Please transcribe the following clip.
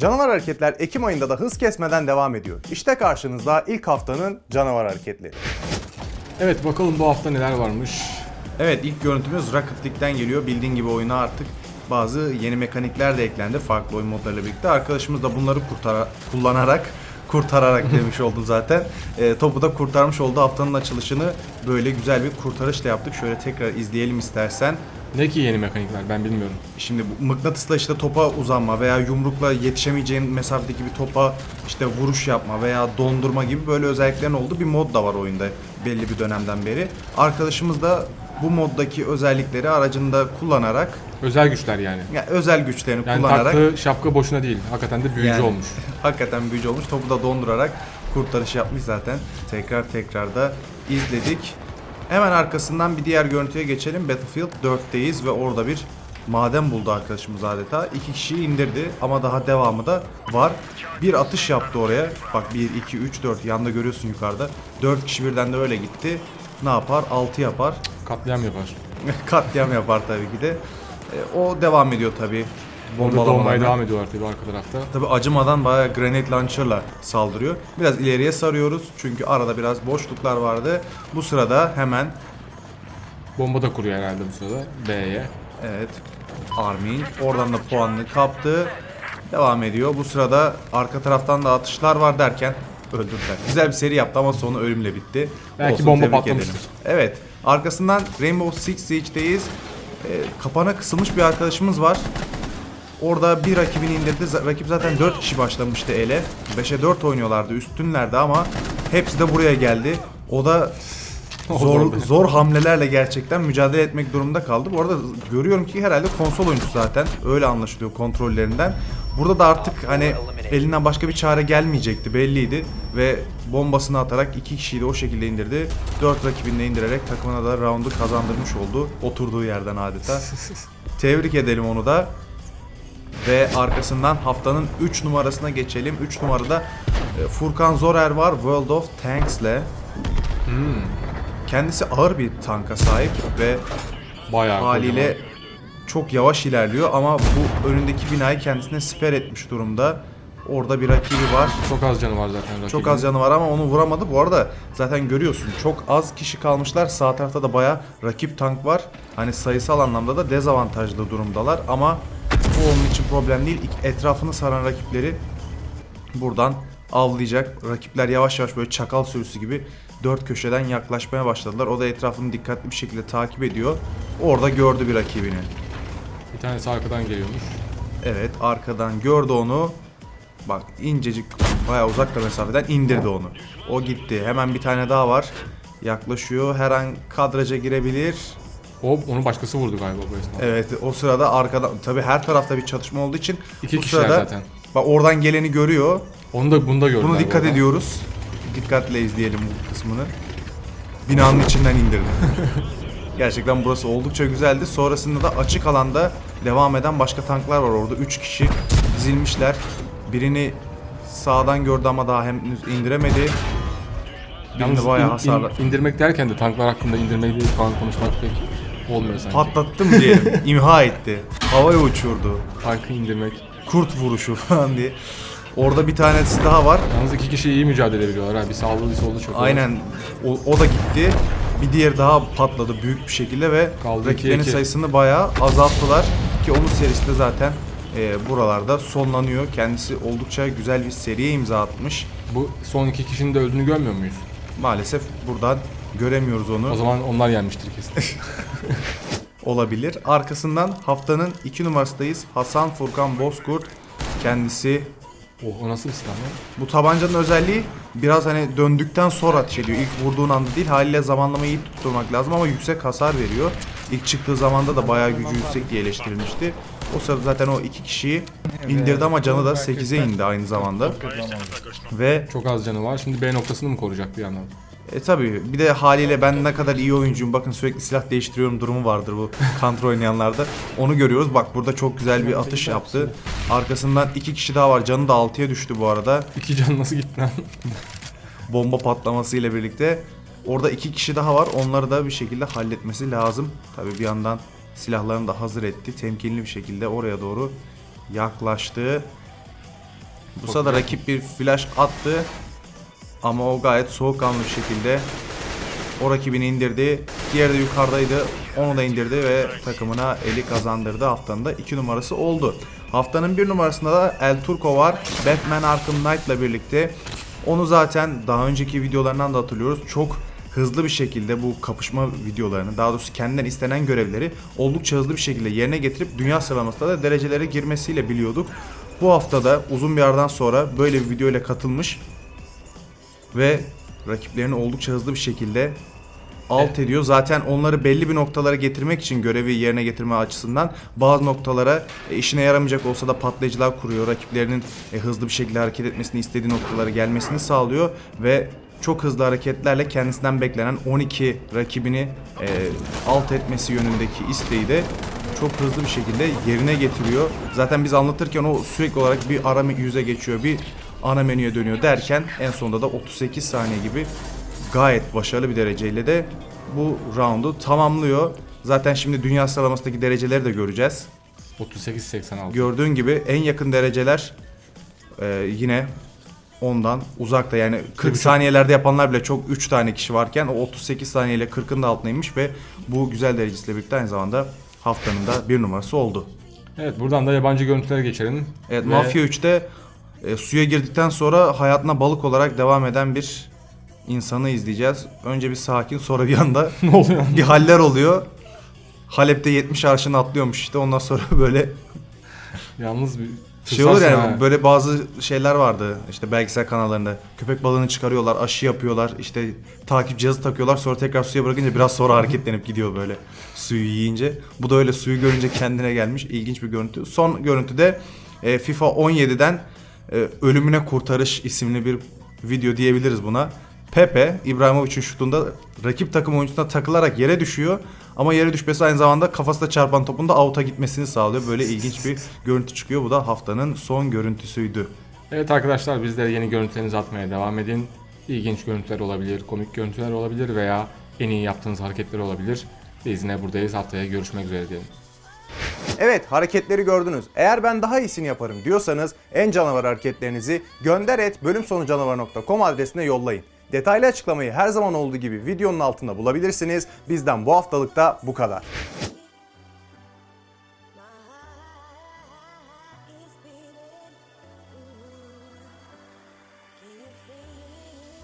Canavar hareketler Ekim ayında da hız kesmeden devam ediyor. İşte karşınızda ilk haftanın canavar hareketleri. Evet bakalım bu hafta neler varmış. Evet ilk görüntümüz Rocket League'den geliyor. Bildiğin gibi oyuna artık bazı yeni mekanikler de eklendi farklı oyun modlarıyla birlikte. Arkadaşımız da bunları kurtara, kullanarak kurtararak demiş oldum zaten. E, topu da kurtarmış oldu. Haftanın açılışını böyle güzel bir kurtarışla yaptık. Şöyle tekrar izleyelim istersen. Ne ki yeni mekanikler ben bilmiyorum. Şimdi bu mıknatısla işte topa uzanma veya yumrukla yetişemeyeceğin mesafedeki bir topa işte vuruş yapma veya dondurma gibi böyle özelliklerin olduğu bir mod da var oyunda belli bir dönemden beri. Arkadaşımız da bu moddaki özellikleri aracında kullanarak Özel güçler yani. yani özel güçlerini Yani kullanarak taktığı şapka boşuna değil. Hakikaten de büyücü Yani. olmuş. hakikaten büyücü olmuş. Topu da dondurarak kurtarış yapmış zaten. Tekrar tekrar da izledik. Hemen arkasından bir diğer görüntüye geçelim. Battlefield 4'teyiz ve orada bir maden buldu arkadaşımız adeta. İki kişiyi indirdi ama daha devamı da var. Bir atış yaptı oraya. Bak 1, 2, 3, 4 yanda görüyorsun yukarıda. 4 kişi birden de öyle gitti. Ne yapar? 6 yapar. Katliam yapar. Katliam yapar tabii ki de. E, o devam ediyor tabii. Bombalamalarına. devam ediyorlar tabii arka tarafta. Tabi acımadan bayağı granate launcher'la saldırıyor. Biraz ileriye sarıyoruz çünkü arada biraz boşluklar vardı. Bu sırada hemen Bomba da kuruyor herhalde bu sırada B'ye. evet Armin oradan da puanını kaptı. Devam ediyor. Bu sırada arka taraftan da atışlar var derken öldürdüler. Güzel bir seri yaptı ama sonu ölümle bitti. Belki bomba tebrik patlamıştır. edelim. Evet. Arkasından Rainbow Six Siege'deyiz. Ee, kapana kısılmış bir arkadaşımız var. Orada bir rakibini indirdi. Rakip zaten 4 kişi başlamıştı ele. 5'e 4 oynuyorlardı. Üstünlerdi ama hepsi de buraya geldi. O da zor zor hamlelerle gerçekten mücadele etmek durumunda kaldı. Bu arada görüyorum ki herhalde konsol oyuncusu zaten. Öyle anlaşılıyor kontrollerinden. Burada da artık hani elinden başka bir çare gelmeyecekti belliydi ve bombasını atarak iki kişiyi de o şekilde indirdi. 4 rakibini de indirerek takımına da roundu kazandırmış oldu. Oturduğu yerden adeta. Tebrik edelim onu da. Ve arkasından haftanın 3 numarasına geçelim. 3 numarada e, Furkan Zorer var World of Tanks'le. Kendisi ağır bir tanka sahip ve Bayağı haliyle kocaman. çok yavaş ilerliyor ama bu önündeki binayı kendisine siper etmiş durumda. Orada bir rakibi var. Çok az canı var zaten rakibin. Çok az canı var ama onu vuramadı. Bu arada zaten görüyorsun çok az kişi kalmışlar. Sağ tarafta da baya rakip tank var. Hani sayısal anlamda da dezavantajlı durumdalar ama bu onun için problem değil. Etrafını saran rakipleri buradan avlayacak. Rakipler yavaş yavaş böyle çakal sürüsü gibi dört köşeden yaklaşmaya başladılar. O da etrafını dikkatli bir şekilde takip ediyor. Orada gördü bir rakibini. Bir tanesi arkadan geliyormuş. Evet arkadan gördü onu. Bak incecik bayağı uzak da mesafeden indirdi onu. O gitti. Hemen bir tane daha var. Yaklaşıyor. Her an kadraja girebilir. O onu başkası vurdu galiba bu esnada. Evet o sırada arkadan tabi her tarafta bir çatışma olduğu için İki bu kişiler sırada zaten. bak oradan geleni görüyor. Onu da bunu da gördüler. Bunu bu dikkat arada. ediyoruz. Dikkatle izleyelim bu kısmını. Binanın içinden indirdi. Gerçekten burası oldukça güzeldi. Sonrasında da açık alanda devam eden başka tanklar var orada. 3 kişi dizilmişler. Birini sağdan gördü ama daha henüz indiremedi. Birini Yalnız bayağı in- in- indirmek derken de tanklar hakkında indirmeyi falan konuşmak pek olmuyor sanki. Patlattı mı diyelim. İmha etti. Havaya uçurdu. Tankı indirmek. Kurt vuruşu falan diye. Orada bir tanesi daha var. Yalnız iki kişi iyi mücadele ediyorlar ha. Bir sağlığı bir solda çok. Aynen o, o da gitti. Bir diğer daha patladı büyük bir şekilde ve Kaldı rakiplerin iki. sayısını bayağı azalttılar. Ki onun serisi de zaten e, buralarda sonlanıyor. Kendisi oldukça güzel bir seriye imza atmış. Bu son iki kişinin de öldüğünü görmüyor muyuz? Maalesef buradan göremiyoruz onu. O zaman onlar yenmiştir kesin. Olabilir. Arkasından haftanın 2 numarasındayız. Hasan Furkan Bozkurt. Kendisi oh, o nasıl bir silah? Bu tabancanın özelliği biraz hani döndükten sonra ateş ediyor. İlk vurduğun anda değil haliyle zamanlamayı iyi tutturmak lazım ama yüksek hasar veriyor. İlk çıktığı zamanda da bayağı gücü yüksek diye eleştirilmişti. O sırada zaten o iki kişiyi indirdi ama canı da 8'e indi aynı zamanda. Ve Çok az canı var. Şimdi B noktasını mı koruyacak bir yandan? e tabi bir de haliyle ben ne kadar iyi oyuncuyum bakın sürekli silah değiştiriyorum durumu vardır bu counter oynayanlarda. Onu görüyoruz. Bak burada çok güzel bir atış yaptı. Arkasından iki kişi daha var. Canı da 6'ya düştü bu arada. İki can nasıl gitti lan? bomba patlaması ile birlikte orada iki kişi daha var. Onları da bir şekilde halletmesi lazım. Tabii bir yandan silahlarını da hazır etti. Temkinli bir şekilde oraya doğru yaklaştı. Bu sırada rakip bir flash attı. Ama o gayet soğukkanlı bir şekilde o rakibini indirdi. Diğeri de yukarıdaydı. Onu da indirdi ve takımına eli kazandırdı. Haftanın da 2 numarası oldu. Haftanın 1 numarasında da El Turco var. Batman Arkham Knight'la birlikte. Onu zaten daha önceki videolarından da hatırlıyoruz. Çok hızlı bir şekilde bu kapışma videolarını, daha doğrusu kendinden istenen görevleri oldukça hızlı bir şekilde yerine getirip dünya sıralamasında da derecelere girmesiyle biliyorduk. Bu haftada uzun bir aradan sonra böyle bir video ile katılmış ve rakiplerini oldukça hızlı bir şekilde alt ediyor. Zaten onları belli bir noktalara getirmek için görevi yerine getirme açısından bazı noktalara e, işine yaramayacak olsa da patlayıcılar kuruyor. Rakiplerinin e, hızlı bir şekilde hareket etmesini istediği noktalara gelmesini sağlıyor ve çok hızlı hareketlerle kendisinden beklenen 12 rakibini e, alt etmesi yönündeki isteği de çok hızlı bir şekilde yerine getiriyor. Zaten biz anlatırken o sürekli olarak bir ara yüze geçiyor, bir ana menüye dönüyor derken en sonunda da 38 saniye gibi gayet başarılı bir dereceyle de bu roundu tamamlıyor. Zaten şimdi dünya sıralamasındaki dereceleri de göreceğiz. 38-86. Gördüğün gibi en yakın dereceler e, yine ondan uzakta yani 40 saniyelerde yapanlar bile çok 3 tane kişi varken o 38 saniyeyle 40'ın da altındaymış ve bu güzel derecesiyle birlikte aynı zamanda haftanın da bir numarası oldu. Evet buradan da yabancı görüntülere geçelim. Evet Ve Mafya 3'te e, suya girdikten sonra hayatına balık olarak devam eden bir insanı izleyeceğiz. Önce bir sakin sonra bir anda ne oluyor? bir haller oluyor. Halep'te 70 arşını atlıyormuş işte ondan sonra böyle Yalnız bir şey olur yani. ha. böyle bazı şeyler vardı işte belgesel kanallarında. Köpek balığını çıkarıyorlar aşı yapıyorlar işte takip cihazı takıyorlar sonra tekrar suya bırakınca biraz sonra hareketlenip gidiyor böyle suyu yiyince. Bu da öyle suyu görünce kendine gelmiş ilginç bir görüntü. Son görüntüde e, FIFA 17'den e, ölümüne kurtarış isimli bir video diyebiliriz buna Pepe İbrahimovic'in şutunda rakip takım oyuncusuna takılarak yere düşüyor ama yere düşmesi aynı zamanda kafasına çarpan topun da out'a gitmesini sağlıyor. Böyle ilginç bir görüntü çıkıyor. Bu da haftanın son görüntüsüydü. Evet arkadaşlar bizlere yeni görüntülerinizi atmaya devam edin. İlginç görüntüler olabilir, komik görüntüler olabilir veya en iyi yaptığınız hareketler olabilir. Biz yine buradayız. Haftaya görüşmek üzere diyelim. Evet hareketleri gördünüz. Eğer ben daha iyisini yaparım diyorsanız en canavar hareketlerinizi gönder et bölümsonucanavar.com adresine yollayın. Detaylı açıklamayı her zaman olduğu gibi videonun altında bulabilirsiniz. Bizden bu haftalık da bu kadar.